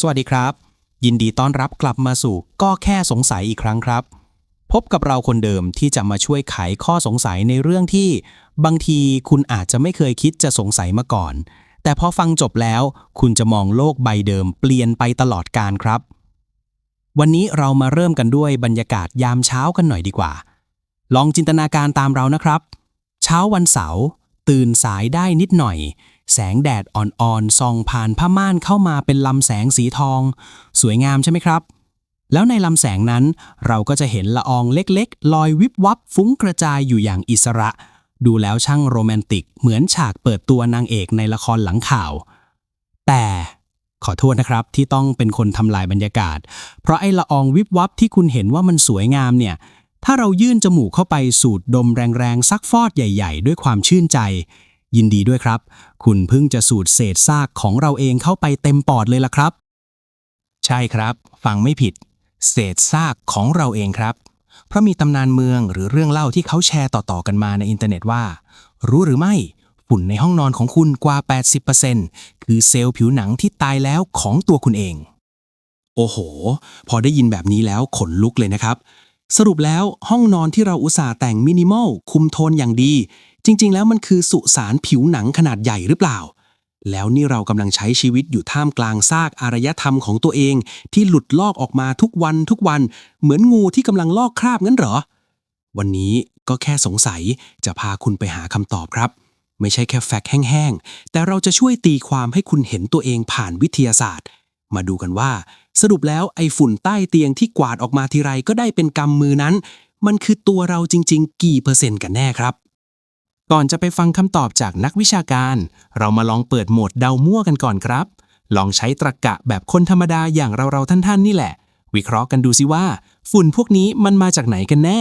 สวัสดีครับ ยินดีต้อนรับกลับมาสู่ก็แค่สงสัยอีกครั้งครับ พบกับเราคนเดิมที่จะมาช่วยไขข้อสงสัยในเรื่องที่ บางทีคุณอาจจะไม่เคยคิดจะสงสัยมาก่อน แต่พอฟังจบแล้วคุณจะมองโลกใบเดิมเปลี่ยนไปตลอดการครับ วันนี้เรามาเริ่มกันด้วยบรรยากาศยามเช้ากันหน่อยดีกว่า ลองจินตนาการตามเรานะครับ เช้าวันเสาร์ตื่นสายได้นิดหน่อย แสงแดดอ่อนๆส่องผ่านผ้าม่านเข้ามาเป็นลำแสงสีทอง สวยงามใช่ไหมครับ แล้วในลำแสงนั้น เราก็จะเห็นละอองเล็กๆ ลอยวิบวับฟุ้งกระจายอยู่อย่างอิสระ ดูแล้วช่างโรแมนติก เหมือนฉากเปิดตัวนางเอกในละครหลังข่าว แต่ขอโทษนะครับที่ต้องเป็นคนทำลายบรรยากาศ เพราะไอ้ละอองวิบวับที่คุณเห็นว่ามันสวยงามเนี่ยถ้าเรายื่นจมูกเข้าไปสูดดมแรงๆซักฟอดใหญ่ ๆ ด้วยความชื่นใจ ยินดีด้วยครับ คุณเพิ่งจะสูดเศษซากของเราเองเข้าไปเต็มปอดเลยล่ะครับ ใช่ครับ ฟังไม่ผิด เศษซากของเราเองครับ เพราะมีตำนานเมืองหรือเรื่องเล่าที่เขาแชร์ต่อๆกันมาในอินเทอร์เน็ตว่า รู้หรือไม่ฝุ่นในห้องนอนของคุณกว่า 80%คือเซลล์ผิวหนังที่ตายแล้วของตัวคุณเอง โอ้โห พอได้ยินแบบนี้แล้วขนลุกเลยนะครับ สรุปแล้วห้องนอนที่เราอุตส่าห์แต่งมินิมอลคุมโทนอย่างดี จริง ๆ แล้วมันคือสุสานผิวหนังขนาดใหญ่หรือเปล่า แล้วนี่เรากำลังใช้ชีวิตอยู่ท่ามกลางซากอารยธรรมของตัวเอง ที่หลุดลอกออกมาทุกวันทุกวัน เหมือนงูที่กำลังลอกคราบงั้นเหรอ วันนี้ก็แค่สงสัยจะพาคุณไปหาคำตอบครับ ไม่ใช่แค่แฟกต์แห้งๆ แต่เราจะช่วยตีความให้คุณเห็นตัวเองผ่านวิทยาศาสตร์ มาดูกันว่า สรุปแล้วไอ้ฝุ่นใต้เตียงที่กวาดออกมาทีไรก็ได้เป็นกำมือนั้น มันคือตัวเราจริง ๆ กี่เปอร์เซ็นต์กันแน่ครับ ก่อนจะไปฟังคำตอบจากนักวิชาการ เรามาลองเปิดโหมดเดามั่วกันก่อนครับ ลองใช้ตรรกะแบบคนธรรมดาอย่างเราๆท่านๆ นี่แหละ วิเคราะห์กันดูสิว่า ฝุ่นพวกนี้มันมาจากไหนกันแน่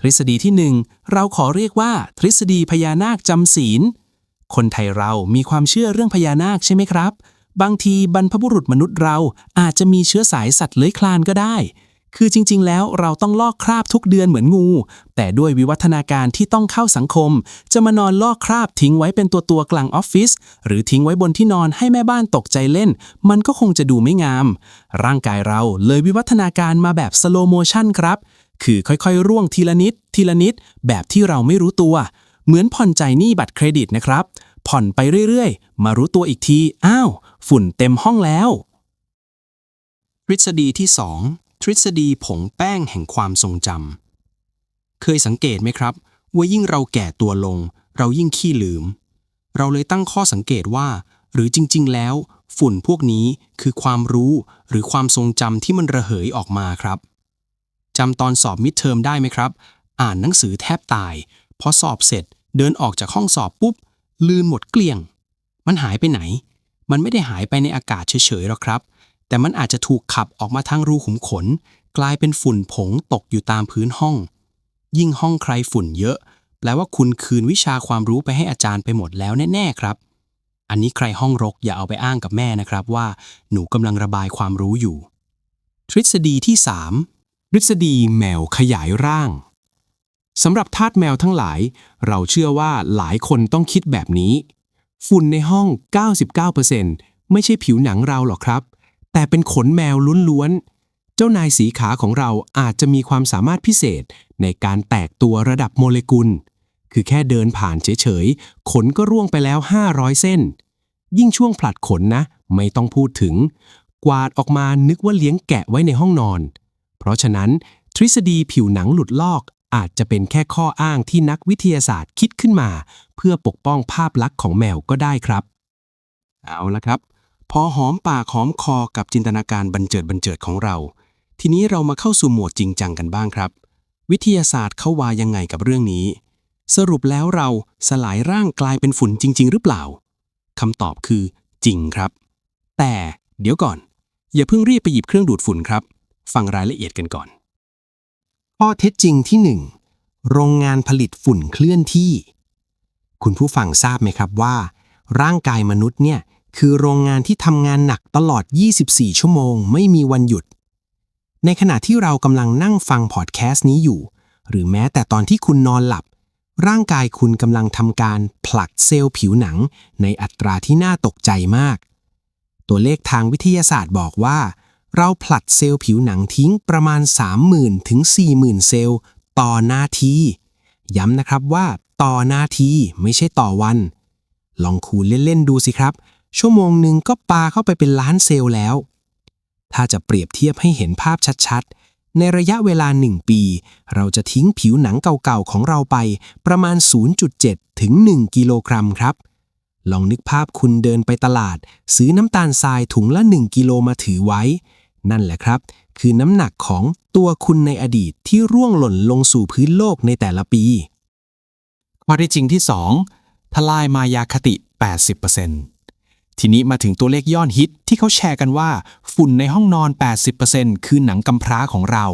ทฤษฎีที่หนึ่งเราขอเรียกว่า ทฤษฎีพญานาคจำศีล คนไทยเรามีความเชื่อเรื่องพญานาคใช่ไหมครับ บางทีบรรพบุรุษมนุษย์เราอาจจะมีเชื้อสายสัตว์เลื้อยคลานก็ได้ คือจริง ๆ แล้วเราต้องลอกคราบทุกเดือนเหมือนงู แต่ด้วยวิวัฒนาการที่ต้องเข้าสังคม จะมานอนลอกคราบทิ้งไว้เป็นตัวตัวกลางออฟฟิศหรือทิ้งไว้บนที่นอนให้แม่บ้านตกใจเล่น มันก็คงจะดูไม่งาม ร่างกายเราเลยวิวัฒนาการมาแบบสโลโมชันครับ คือค่อยๆ ร่วงทีละนิด ทีละนิด แบบที่เราไม่รู้ตัว เหมือนผ่อนใจหนี้บัตรเครดิตนะครับ ผ่อนไปเรื่อยๆ มารู้ตัวอีกที อ้าว ฝุ่นเต็มห้องแล้วทฤษฎีที่ 2 ทฤษฎีผงแป้งแห่งความทรงจำเคยสังเกตไหมครับ ว่ายิ่งเราแก่ตัวลง เรายิ่งขี้ลืม เราเลยตั้งข้อสังเกตว่า หรือจริง ๆ แล้ว ฝุ่นพวกนี้คือความรู้หรือความทรงจำที่มันระเหยออกมาครับจำตอนสอบมิดเทอมได้ไหมครับ อ่านหนังสือแทบตายพอสอบเสร็จเดินออกจากห้องสอบปุ๊บ ลืมหมดเกลี้ยง มันหายไปไหน มันไม่ได้หายไปในอากาศเฉยๆหรอกครับ แต่มันอาจจะถูกขับออกมาทางรูขุมขน กลายเป็นฝุ่นผงตกอยู่ตามพื้นห้อง ยิ่งห้องใครฝุ่นเยอะ แปลว่าคุณคืนวิชาความรู้ไปให้อาจารย์ไปหมดแล้วแน่ๆครับ อันนี้ใครห้องรกอย่าเอาไปอ้างกับแม่นะครับว่า หนูกำลังระบายความรู้อยู่ ทฤษฎีที่ 3 ทฤษฎีแมวขยายร่างสำหรับทาสแมวทั้งหลาย เราเชื่อว่าหลายคนต้องคิดแบบนี้ ฝุ่นในห้อง 99%ไม่ใช่ผิวหนังเราหรอกครับ แต่เป็นขนแมวล้วนๆ เจ้านายสีขาของเราอาจจะมีความสามารถพิเศษในการแตกตัวระดับโมเลกุล คือแค่เดินผ่านเฉยๆ ขนก็ร่วงไปแล้ว 500 เส้น ยิ่งช่วงผลัดขนนะ ไม่ต้องพูดถึง กวาดออกมานึกว่าเลี้ยงแกะไว้ในห้องนอน เพราะฉะนั้น ทฤษฎีผิวหนังหลุดลอกอาจจะเป็นแค่ข้ออ้างที่นักวิทยาศาสตร์คิดขึ้นมา เพื่อปกป้องภาพลักษณ์ของแมวก็ได้ครับ เอาละครับ พอหอมปากหอมคอกับจินตนาการบันเจิดบันเจิดของเรา ทีนี้เรามาเข้าสู่หมวดจริงจังกันบ้างครับ วิทยาศาสตร์เขาว่ายังไงกับเรื่องนี้ สรุปแล้วเราสลายร่างกลายเป็นฝุ่นจริง ๆ หรือเปล่าคำตอบคือ จริงครับ แต่เดี๋ยวก่อน อย่าเพิ่งรีบไปหยิบเครื่องดูดฝุ่นครับ ฟังรายละเอียดกันก่อนข้อเท็จจริงที่ 1 โรงงานผลิตฝุ่นเคลื่อนที่ คุณผู้ฟังทราบไหมครับว่า ร่างกายมนุษย์เนี่ย คือโรงงานที่ทำงานหนักตลอด 24 ชั่วโมง ไม่มีวันหยุด ในขณะที่เรากำลังนั่งฟังพอดแคสต์นี้อยู่ หรือแม้แต่ตอนที่คุณนอนหลับ ร่างกายคุณกำลังทำการผลักเซลล์ผิวหนัง ในอัตราที่น่าตกใจมาก ตัวเลขทางวิทยาศาสตร์บอกว่า เราผลัดเซลล์ผิวหนังทิ้งประมาณ 30,000 ถึง 40,000 เซลล์ ต่อนาที ย้ำนะครับว่า ต่อนาทีไม่ใช่ต่อวันลองคูณเล่น ๆ ดูสิครับ ชั่วโมงหนึ่งก็ปาเข้าไปเป็นล้านเซลล์แล้ว ถ้าจะเปรียบเทียบให้เห็นภาพชัดๆ ในระยะเวลา 1 ปี เราจะทิ้งผิวหนังเก่าๆ ของเราไปประมาณ 0.7 ถึง 1 กิโลกรัมครับ ลองนึกภาพคุณเดินไปตลาด ซื้อน้ำตาลทรายถุงละ 1 กิโลมาถือไว้ นั่นแหละครับ คือน้ำหนักของตัวคุณในอดีตที่ร่วงหล่นลงสู่พื้นโลกในแต่ละปีข้อที่จริงที่ 2 ทลายมายาคติ 80% ทีนี้มาถึงตัวเลขยอดฮิตที่เขาแชร์กันว่า ฝุ่นในห้องนอน 80%คือหนังกำพร้าของเรา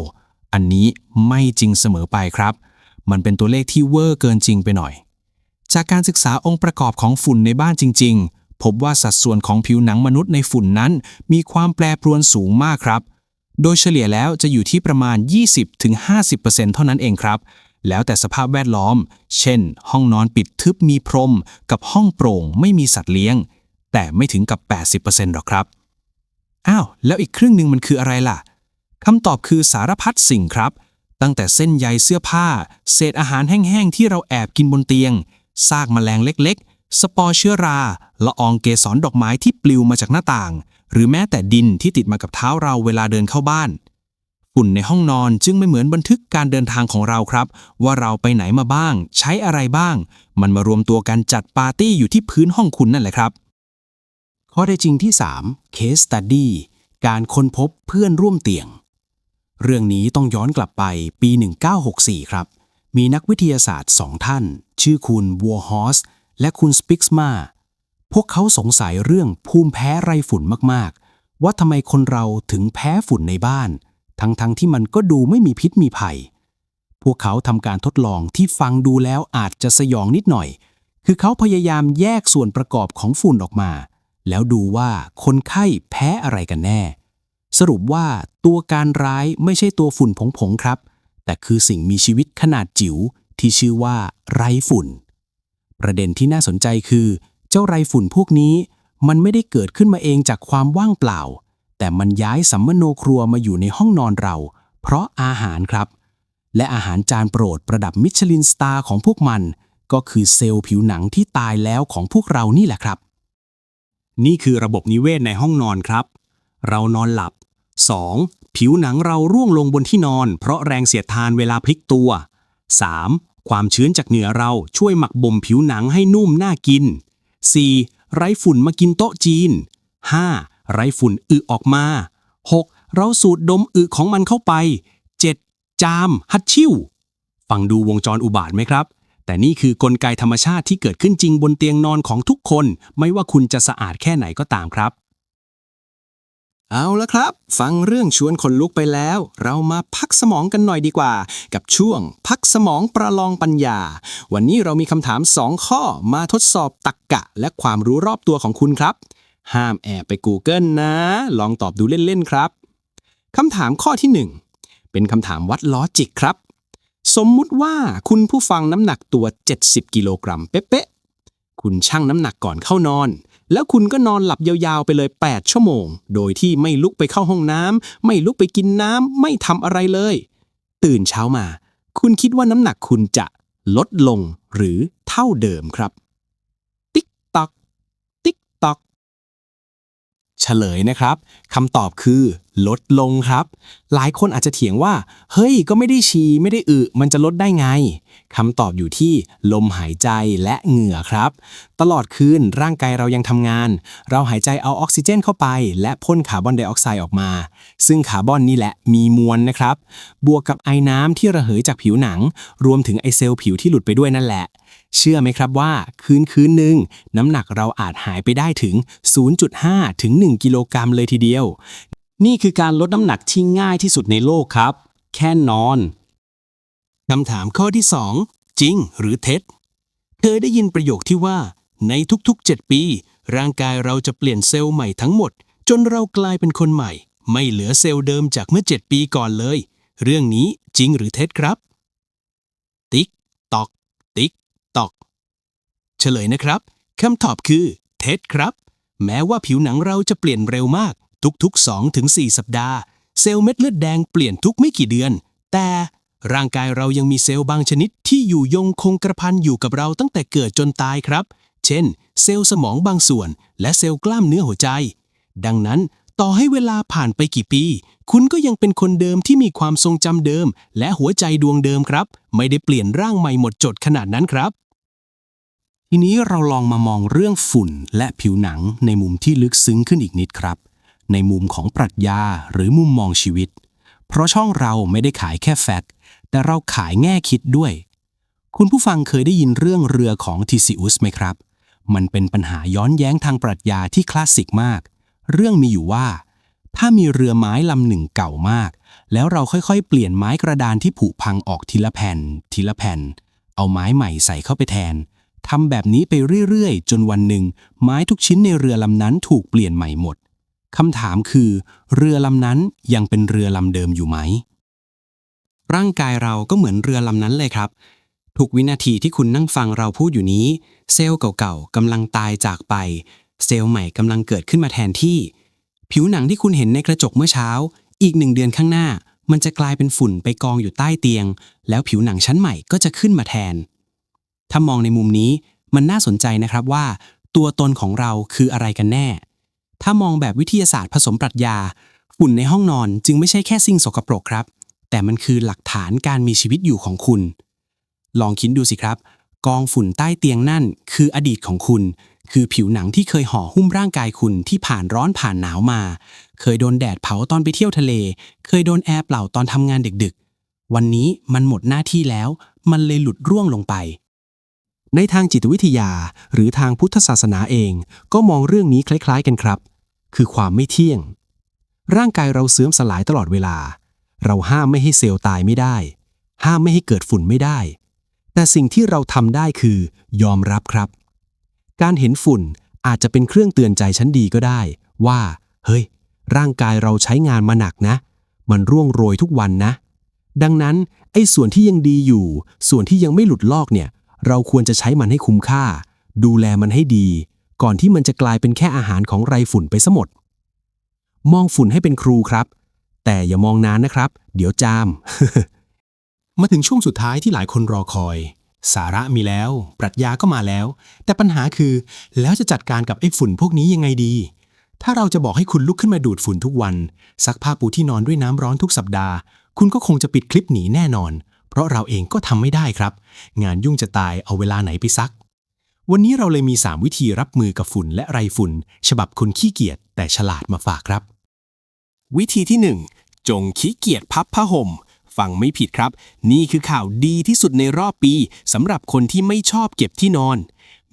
อันนี้ไม่จริงเสมอไปครับ มันเป็นตัวเลขที่เวอร์เกินจริงไปหน่อย จากการศึกษาองค์ประกอบของฝุ่นในบ้านจริง ๆ พบว่าสัดส่วนของผิวหนังมนุษย์ในฝุ่นนั้น มีความแปรปรวนสูงมากครับ โดยเฉลี่ยแล้วจะอยู่ที่ประมาณ 20-50%เท่านั้นเองครับแล้วแต่สภาพแวดล้อม เช่น ห้องนอนปิดทึบมีพรม กับห้องโปร่งไม่มีสัตว์เลี้ยง แต่ไม่ถึงกับ 80%หรอกครับ อ้าว แล้วอีกครึ่งหนึ่งมันคืออะไรล่ะคำตอบคือสารพัดสิ่งครับ ตั้งแต่เส้นใยเสื้อผ้า เศษอาหารแห้งๆที่เราแอบกินบนเตียงซากแมลงเล็กๆ สปอร์เชื้อรา ละอองเกสรดอกไม้ที่ปลิวมาจากหน้าต่าง หรือแม้แต่ดินที่ติดมากับเท้าเราเวลาเดินเข้าบ้าน ฝุ่นในห้องนอนจึงไม่เหมือนบันทึกการเดินทางของเราครับ ว่าเราไปไหนมาบ้าง ใช้อะไรบ้าง มันมารวมตัวกันจัดปาร์ตี้อยู่ที่พื้นห้องคุณนั่นแหละครับ ข้อได้จริงที่ 3 Case Study การค้นพบเพื่อนร่วมเตียง เรื่องนี้ต้องย้อนกลับไปปี 1964 ครับ มีนักวิทยาศาสตร์สองท่าน ชื่อคุณวัวฮอสและคุณสปิกส์มาพวกเขาสงสัยเรื่องภูมิแพ้ไรฝุ่นมากๆ ว่าทำไมคนเราถึงแพ้ฝุ่นในบ้าน ทั้งๆทที่มันก็ดูไม่มีพิษมีภัย พวกเขาทำการทดลองที่ฟังดูแล้วอาจจะสยองนิดหน่อย คือเขาพยายามแยกส่วนประกอบของฝุ่นออกมา แล้วดูว่าคนไข้แพ้อะไรกันแน่ สรุปว่าตัวการร้ายไม่ใช่ตัวฝุ่นผงๆครับ แต่คือสิ่งมีชีวิตขนาดจิ๋วที่ชื่อว่าไรฝุ่น ประเด็นที่น่าสนใจคือ เจ้าไรฝุ่นพวกนี้ มันไม่ได้เกิดขึ้นมาเองจากความว่างเปล่า แต่มันย้ายสัมมโนครัวมาอยู่ในห้องนอนเรา เพราะอาหารครับ และอาหารจานโปรดประดับมิชลินสตาร์ของพวกมัน ก็คือเซลล์ผิวหนังที่ตายแล้วของพวกเรานี่แหละครับ นี่คือระบบนิเวศในห้องนอนครับ เรานอนหลับ 2. ผิวหนังเราร่วงลงบนที่นอน เพราะแรงเสียดทานเวลาพลิกตัว 3. ความชื้นจากเหนือเราช่วยหมักบ่มผิวหนังให้นุ่มน่ากิน 4. ไรฝุ่นมากินโต๊ะจีน 5. ไรฝุ่นอึออกมา 6. เราสูดดมอึของมันเข้าไป 7. จามฮัดชิวฟังดูวงจรอุบาทไหมครับ แต่นี่คือกลไกธรรมชาติที่เกิดขึ้นจริงบนเตียงนอนของทุกคน ไม่ว่าคุณจะสะอาดแค่ไหนก็ตามครับ เอาละครับ ฟังเรื่องชวนคนลุกไปแล้ว เรามาพักสมองกันหน่อยดีกว่า กับช่วง พักสมองประลองปัญญา วันนี้เรามีคำถาม 2 ข้อมาทดสอบตรกกะ และความรู้รอบตัวของคุณครับ ห้ามแอบไป Google นะ ลองตอบดูเล่นๆครับคำถามข้อที่ 1 เป็นคำถามวัดลอจิกครับ สมมุติว่าคุณผู้ฟังน้ำหนักตัว 70 กิโลกรัมเป๊ะๆ คุณชั่งน้ำหนักก่อนเข้านอน แล้วคุณก็นอนหลับยาวๆ ไปเลย 8 ชั่วโมง โดยที่ไม่ลุกไปเข้าห้องน้ำ ไม่ลุกไปกินน้ำ ไม่ทำอะไรเลย ตื่นเช้ามา คุณคิดว่าน้ำหนักคุณจะลดลงหรือเท่าเดิมครับ ติ๊กตอก ติ๊กตอก เฉลยนะครับคำตอบคือ ลดลงครับ หลายคนอาจจะเถียงว่า เฮ้ย ก็ไม่ได้ฉี่ไม่ได้อึ มันจะลดได้ไงคำตอบอยู่ที่ลมหายใจและเหงื่อครับ ตลอดคืนร่างกายเรายังทำงาน เราหายใจเอาออกซิเจนเข้าไป และพ่นคาร์บอนไดออกไซด์ออกมา ซึ่งคาร์บอนนี่แหละมีมวลนะครับ บวกกับไอ้น้ำที่ระเหยจากผิวหนัง รวมถึงไอเซลล์ผิวที่หลุดไปด้วยนั่นแหละ เชื่อไหมครับว่า คืนคืนหนึ่งน้ำหนักเราอาจหายไปได้ถึง 0.5 ถึง 1 กิโลกรัมเลยทีเดียว นี่คือการลดน้ำหนักที่ง่ายที่สุดในโลกครับ แค่นอนคำถามข้อที่ 2 จริงหรือเท็จเคยได้ยินประโยคที่ว่า ในทุกๆ 7 ปี ร่างกายเราจะเปลี่ยนเซลล์ใหม่ทั้งหมด จนเรากลายเป็นคนใหม่ ไม่เหลือเซลล์เดิมจากเมื่อ 7 ปีก่อนเลย เรื่องนี้จริงหรือเท็จครับ ติ๊กตอก ติ๊กตอก เฉลยนะครับคำตอบคือ เท็จครับ แม้ว่าผิวหนังเราจะเปลี่ยนเร็วมาก ทุกๆ 2-4 สัปดาห์ เซลล์เม็ดเลือดแดงเปลี่ยนทุกไม่กี่เดือน แต่ร่างกายเรายังมีเซลล์บางชนิดที่อยู่ยงคงกระพันอยู่กับเราตั้งแต่เกิดจนตายครับ เช่น เซลล์สมองบางส่วน และเซลล์กล้ามเนื้อหัวใจ ดังนั้นต่อให้เวลาผ่านไปกี่ปี คุณก็ยังเป็นคนเดิมที่มีความทรงจำเดิม และหัวใจดวงเดิมครับ ไม่ได้เปลี่ยนร่างใหม่หมดจดขนาดนั้นครับ ทีนี้เราลองมามองเรื่องฝุ่นและผิวหนังในมุมที่ลึกซึ้งขึ้นอีกนิดครับ ในมุมของปรัชญาหรือมุมมองชีวิต เพราะช่องเราไม่ได้ขายแค่แฟกต์แต่เราขายแง่คิดด้วย คุณผู้ฟังเคยได้ยินเรื่องเรือของทิซิอุสไหมครับ มันเป็นปัญหาย้อนแย้งทางปรัชญาที่คลาสสิกมาก เรื่องมีอยู่ว่า ถ้ามีเรือไม้ลำหนึ่งเก่ามาก แล้วเราค่อยๆ เปลี่ยนไม้กระดานที่ผุพังออกทีละแผ่น ทีละแผ่น เอาไม้ใหม่ใส่เข้าไปแทนทำแบบนี้ไปเรื่อยๆ จนวันหนึ่ง ไม้ทุกชิ้นในเรือลำนั้นถูกเปลี่ยนใหม่หมด คำถามคือ เรือลำนั้นยังเป็นเรือลำเดิมอยู่ไหม ร่างกายเราก็เหมือนเรือลำนั้นเลยครับ ทุกวินาทีที่คุณนั่งฟังเราพูดอยู่นี้ เซลล์เก่าๆกำลังตายจากไป เซลล์ใหม่กำลังเกิดขึ้นมาแทนที่ ผิวหนังที่คุณเห็นในกระจกเมื่อเช้า อีกหนึ่งเดือนข้างหน้า มันจะกลายเป็นฝุ่นไปกองอยู่ใต้เตียง แล้วผิวหนังชั้นใหม่ก็จะขึ้นมาแทน ถ้ามองในมุมนี้มันน่าสนใจนะครับว่า ตัวตนของเราคืออะไรกันแน่ ถ้ามองแบบวิทยาศาสตร์ผสมปรัชญา ฝุ่นในห้องนอนจึงไม่ใช่แค่สิ่งสกปรกครับ แต่มันคือหลักฐานการมีชีวิตอยู่ของคุณ ลองคิดดูสิครับ กองฝุ่นใต้เตียงนั่น คืออดีตของคุณ คือผิวหนังที่เคยห่อหุ้มร่างกายคุณที่ผ่านร้อนผ่านหนาวมา เคยโดนแดดเผาตอนไปเที่ยวทะเล เคยโดนแอร์เปล่าตอนทำงานดึกๆ วันนี้มันหมดหน้าที่แล้ว มันเลยหลุดร่วงลงไปในทางจิตวิทยาหรือทางพุทธศาสนาเอง ก็มองเรื่องนี้คล้าย ๆ กันครับ คือความไม่เที่ยง ร่างกายเราเสื่อมสลายตลอดเวลา เราห้ามไม่ให้เซลล์ตายไม่ได้ ห้ามไม่ให้เกิดฝุ่นไม่ได้ แต่สิ่งที่เราทำได้คือยอมรับครับ การเห็นฝุ่นอาจจะเป็นเครื่องเตือนใจชั้นดีก็ได้ ว่า เฮ้ย ร่างกายเราใช้งานมาหนักนะ มันร่วงโรยทุกวันนะ ดังนั้นไอ้ส่วนที่ยังดีอยู่ ส่วนที่ยังไม่หลุดลอกเนี่ย เราควรจะใช้มันให้คุ้มค่า ดูแลมันให้ดี ก่อนที่มันจะกลายเป็นแค่อาหารของไรฝุ่นไปซะหมด มองฝุ่นให้เป็นครูครับ แต่อย่ามองนานนะครับ เดี๋ยวจาม มาถึงช่วงสุดท้ายที่หลายคนรอคอย สาระมีแล้ว ปรัชญาก็มาแล้ว แต่ปัญหาคือ แล้วจะจัดการกับไอ้ฝุ่นพวกนี้ยังไงดี ถ้าเราจะบอกให้คุณลุกขึ้นมาดูดฝุ่นทุกวัน ซักผ้าปูที่นอนด้วยน้ำร้อนทุกสัปดาห์ คุณก็คงจะปิดคลิปหนีแน่นอน เพราะเราเองก็ทำไม่ได้ครับ งานยุ่งจะตายเอาเวลาไหนไปซัก วันนี้เราเลยมี 3 วิธีรับมือกับฝุ่นและไรฝุ่น ฉบับคนขี้เกียจแต่ฉลาดมาฝากครับ วิธีที่ 1 จงขี้เกียจพับผ้าห่มฟังไม่ผิดครับ นี่คือข่าวดีที่สุดในรอบปีสำหรับคนที่ไม่ชอบเก็บที่นอน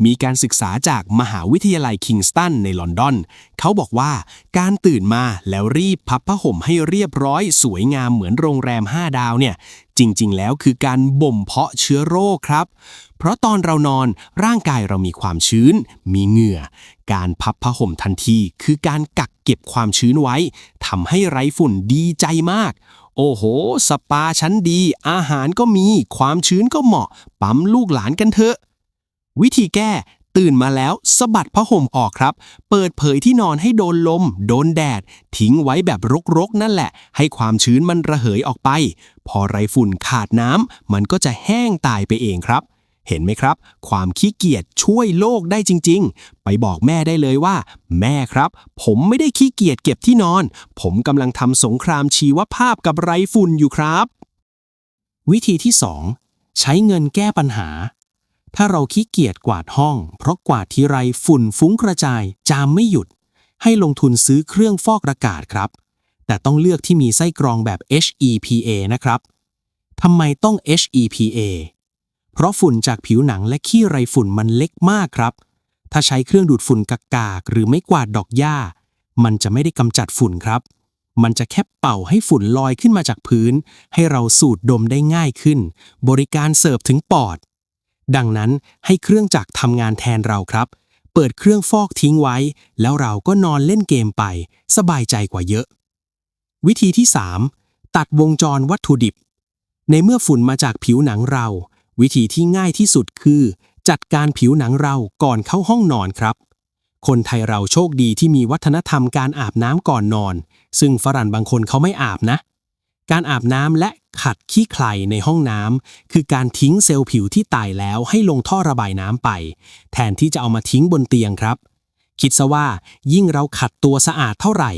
มีการศึกษาจากมหาวิทยาลัยคิงสตันในลอนดอน เขาบอกว่าการตื่นมาแล้วรีบพับผ้าห่มให้เรียบร้อย สวยงามเหมือนโรงแรม 5 ดาวเนี่ย จริง ๆ แล้วคือการบ่มเพาะเชื้อโรคครับ เพราะตอนเรานอนร่างกายเรามีความชื้น มีเหงื่อ การพับผ้าห่มทันทีคือการกักเก็บความชื้นไว้ทำให้ไร้ฝุ่นดีใจมากโอ้โห สปาชั้นดี อาหารก็มี ความชื้นก็เหมาะ ปั๊มลูกหลานกันเถอะ วิธีแก้ ตื่นมาแล้วสะบัดผ้าห่มออกครับ เปิดเผยที่นอนให้โดนลม โดนแดด ทิ้งไว้แบบรกๆ นั่นแหละ ให้ความชื้นมันระเหยออกไป พอไรฝุ่นขาดน้ำมันก็จะแห้งตายไปเองครับเห็นไหมครับ ความขี้เกียจช่วยโลกได้จริง ๆ ไปบอกแม่ได้เลยว่า แม่ครับ ผมไม่ได้ขี้เกียจเก็บที่นอน ผมกำลังทำสงครามชีวภาพกับไรฝุ่นอยู่ครับ วิธีที่ 2 ใช้เงินแก้ปัญหา ถ้าเราขี้เกียจกวาดห้อง เพราะกวาดทีไรฝุ่นฟุ้งกระจาย จามไม่หยุด ให้ลงทุนซื้อเครื่องฟอกอากาศครับ แต่ต้องเลือกที่มีไส้กรองแบบ HEPA นะครับทำไมต้อง HEPA เพราะฝุ่นจากผิวหนังและขี้ไรฝุ่นมันเล็กมากครับ ถ้าใช้เครื่องดูดฝุ่นกากๆหรือไม่กวาดดอกหญ้า มันจะไม่ได้กำจัดฝุ่นครับ มันจะแค่เป่าให้ฝุ่นลอยขึ้นมาจากพื้น ให้เราสูดดมได้ง่ายขึ้น บริการเสิร์ฟถึงปอด ดังนั้นให้เครื่องจักรทำงานแทนเราครับ เปิดเครื่องฟอกทิ้งไว้ แล้วเราก็นอนเล่นเกมไป สบายใจกว่าเยอะ วิธีที่ 3 ตัดวงจรวัตถุดิบ ในเมื่อฝุ่นมาจากผิวหนังเรา วิธีที่ง่ายที่สุดคือ จัดการผิวหนังเราก่อนเข้าห้องนอนครับ คนไทยเราโชคดีที่มีวัฒนธรรมการอาบน้ำก่อนนอน ซึ่งฝรั่งบางคนเขาไม่อาบนะ การอาบน้ำและขัดขี้ใครในห้องน้ำคือการทิ้งเซลล์ผิวที่ตายแล้วให้ลงท่อระบายน้ำไป แทนที่จะเอามาทิ้งบนเตียงครับ คิดซะว่า ยิ่งเราขัดตัวสะอาดเท่าไหร่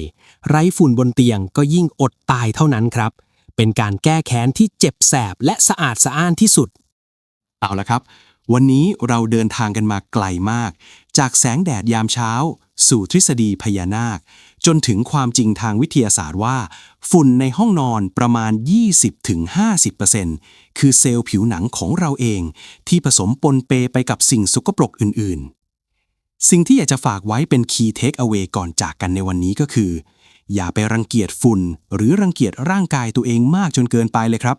ไร้ฝุ่นบนเตียงก็ยิ่งอดตายเท่านั้นครับ เป็นการแก้แค้นที่เจ็บแสบและสะอาดสะอ้านที่สุด เอาละครับ วันนี้เราเดินทางกันมาไกลมาก จากแสงแดดยามเช้า สู่ทฤษฎีพญานาค จนถึงความจริงทางวิทยาศาสตร์ว่า ฝุ่นในห้องนอนประมาณ 20-50%คือเซลล์ผิวหนังของเราเอง ที่ผสมปนเปไปกับสิ่งสกปรกอื่น ๆ สิ่งที่อยากจะฝากไว้เป็น Key Take Away ก่อนจากกันในวันนี้ก็คือ อย่าไปรังเกียจฝุ่น หรือรังเกียจร่างกายตัวเองมากจนเกินไปเลยครับ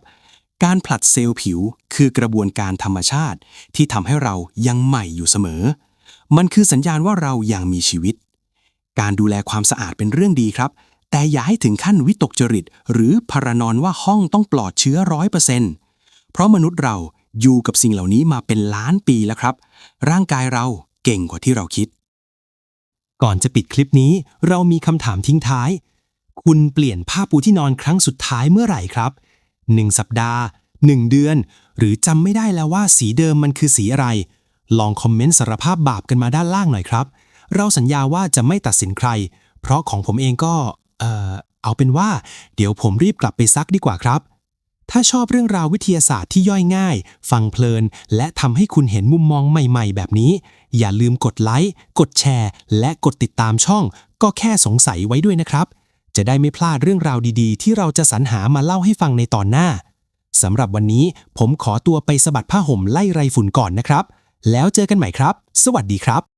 การผลัดเซลล์ผิวคือกระบวนการธรรมชาติ ที่ทำให้เรายังใหม่อยู่เสมอ มันคือสัญญาณว่าเรายังมีชีวิต การดูแลความสะอาดเป็นเรื่องดีครับ แต่อย่าให้ถึงขั้นวิตกจริต หรือพารานอนว่าห้องต้องปลอดเชื้อร้อยเปอร์เซ็นต์เพราะมนุษย์เราอยู่กับสิ่งเหล่านี้มาเป็นล้านปีแล้วครับ ร่างกายเราเก่งกว่าที่เราคิด ก่อนจะปิดคลิปนี้ เรามีคำถามทิ้งท้าย คุณเปลี่ยนผ้าปูที่นอนครั้งสุดท้ายเมื่อไหร่ครับ1สัปดาห์ 1 เดือน หรือจำไม่ได้แล้วว่าสีเดิมมันคือสีอะไร ลองคอมเมนต์สารภาพบาปกันมาด้านล่างหน่อยครับ เราสัญญาว่าจะไม่ตัดสินใคร เพราะของผมเองก็เอ่อเอาเป็นว่า เดี๋ยวผมรีบกลับไปซักดีกว่าครับ ถ้าชอบเรื่องราววิทยาศาสตร์ที่ย่อยง่าย ฟังเพลิน และทำให้คุณเห็นมุมมองใหม่ ๆ แบบนี้ อย่าลืมกดไลค์กดแชร์ และกดติดตามช่อง ก็แค่สงสัยไว้ด้วยนะครับ จะได้ไม่พลาดเรื่องราวดีๆ ที่เราจะสรรหามาเล่าให้ฟังในตอนหน้าสำหรับวันนี้ผมขอตัวไปสะบัดผ้าห่มไล่ไรฝุ่นก่อนนะครับ แล้วเจอกันใหม่ครับ สวัสดีครับ